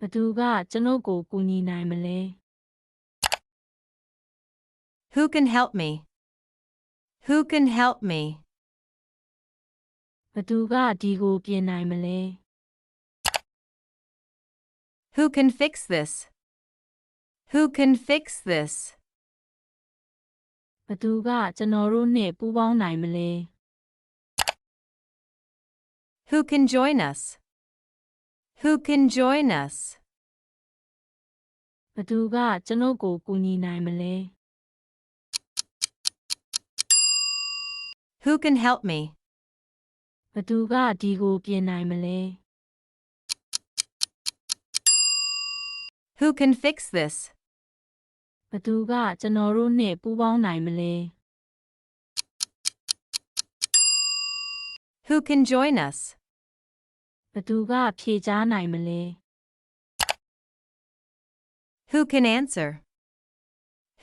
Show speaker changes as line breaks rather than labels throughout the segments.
ဘသူကကျွန်ုပ်ကိုကူညီနိုင်မလဲ
Who can help me? Who can help me?
ဘသူကဒီကိုပြင်နိုင်မလဲ
Who can fix this? Who can fix this?
ဘသူကကျွန်တော်တို့နဲ့ပူးပေါင်းနိုင်မလဲ
Who can join us? Who can join us?
ဘသူကကျွန်ုပ်ကိုကူညီနိုင်မလဲ
Who can help me?
ဘသူကဒီကိုပြင်နိုင်မလဲ
Who can fix this?
ဘသူကကျွန်တော်တို့နဲ့ပူးပေါင်းနိုင်မလဲ
Who can join us?
ဘသူကဖြေချားနိုင်မလဲ
Who can answer?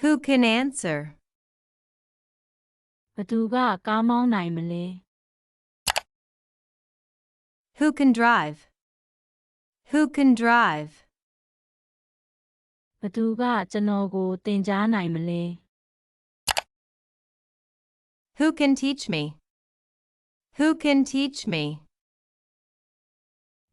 Who can answer?
ဘသူကကားမောင်းနိုင်မလဲ
Who can drive? Who can drive?
ဘသူကကျွန်တော်ကိုသင်ကြားနိုင်မလဲ
Who can teach me? Who can teach me?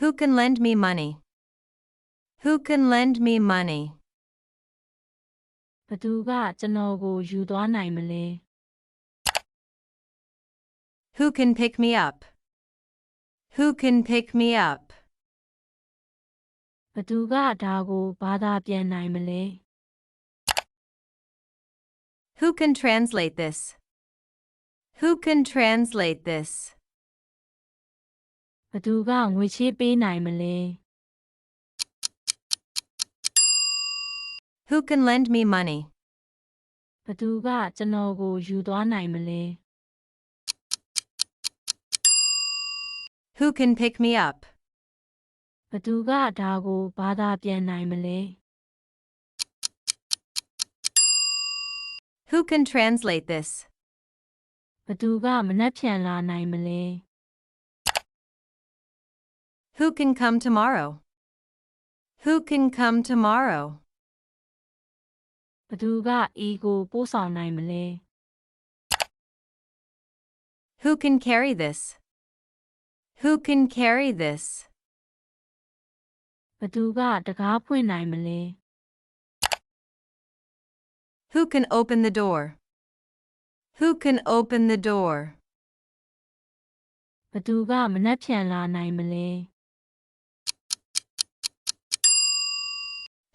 Who can lend me money? Who can lend me money?
ဘသူကကျွန်တော်ကိုယူသွားနိုင်မလဲ
Who can pick me up? Who can pick me up?
ဘသူကဒါကိုဘာသာပြန်နိုင်မလဲ
Who can translate this? Who can translate this?
ဘသူကငွေချေးပေးနိုင်မလဲ
Who can lend me money?
ဘသူကကျွန်တော်ကိုယူသွားနိုင်မလဲ
Who can pick me up?
ဘသူကဒါကိုဘာသာပြန်နိုင်မလဲ
Who can translate this?
ဘသူကမနှက်ဖြန်လာနိုင်မလဲ
Who can come tomorrow? Who can come tomorrow?
ဘသူကဤကိုပို့ဆောင်နိုင်မလဲ
Who can carry this? Who can carry this?
ဘသူကတကားဖွင့်နိုင်မလဲ
Who can open the door? Who can open the door?
ဘသူကမနှက်ဖြန်လာနိုင်မလဲ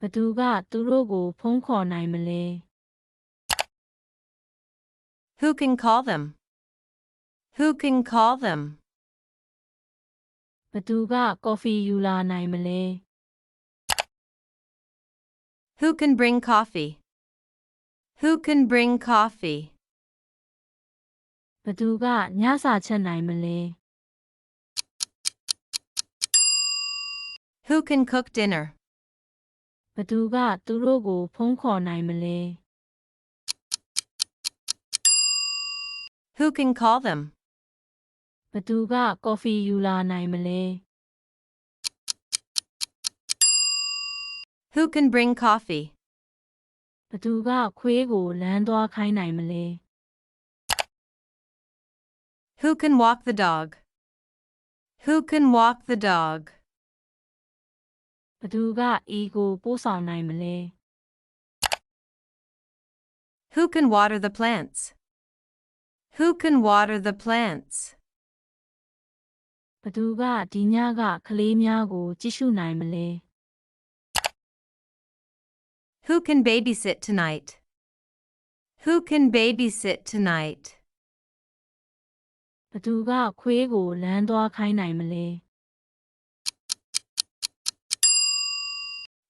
ဘသူကသူတို့ကိုဖုံးခေါ်နိုင်မလဲ
Who can call them? Who can call them?
ဘသူကကော်ဖီယူလာနိုင်မလဲ
Who can bring coffee? Who can bring coffee?
ဘသူကညစာချက်နိုင်မလဲ
Who can cook dinner?
ဘသူကသူတို့ကိုဖုံးခေါ်နိုင်မလဲ
Who can call them?
ဘသူကကော်ဖီယူလာနိုင်မလဲ
Who can bring coffee?
ဘသူကခွေးကိုလမ်းသွားခိုင်းနိုင်မလဲ
Who can walk the dog? Who can walk the dog?
ဘသူကအေးကိုပို့ဆောင်နိုင်မလဲ
Who can water the plants? Who can water the plants?
ဘသူကဒီညကကလေးများကိုကြည့်ရှုနိုင်မလဲ
Who can babysit tonight? Who can babysit tonight?
ဘသူကခွေးကိုလမ်းသွားခိုင်းနိုင်မလဲ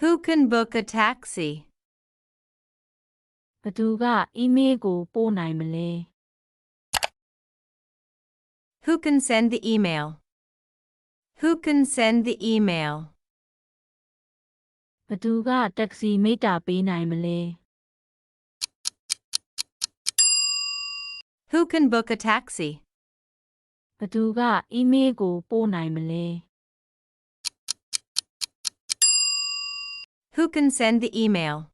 Who can book a taxi?
ဘသူကအီးမေးလ်ကိုပို့နိုင်မလဲ
Who can send the email? Who can send the email?
ဘသူကတက္ကစီမိတ္တာပေးနိုင်မလဲ
Who can book a taxi?
ဘသူကအီးမေးလ်ကိုပို့နိုင်မလဲ
Who can send the email?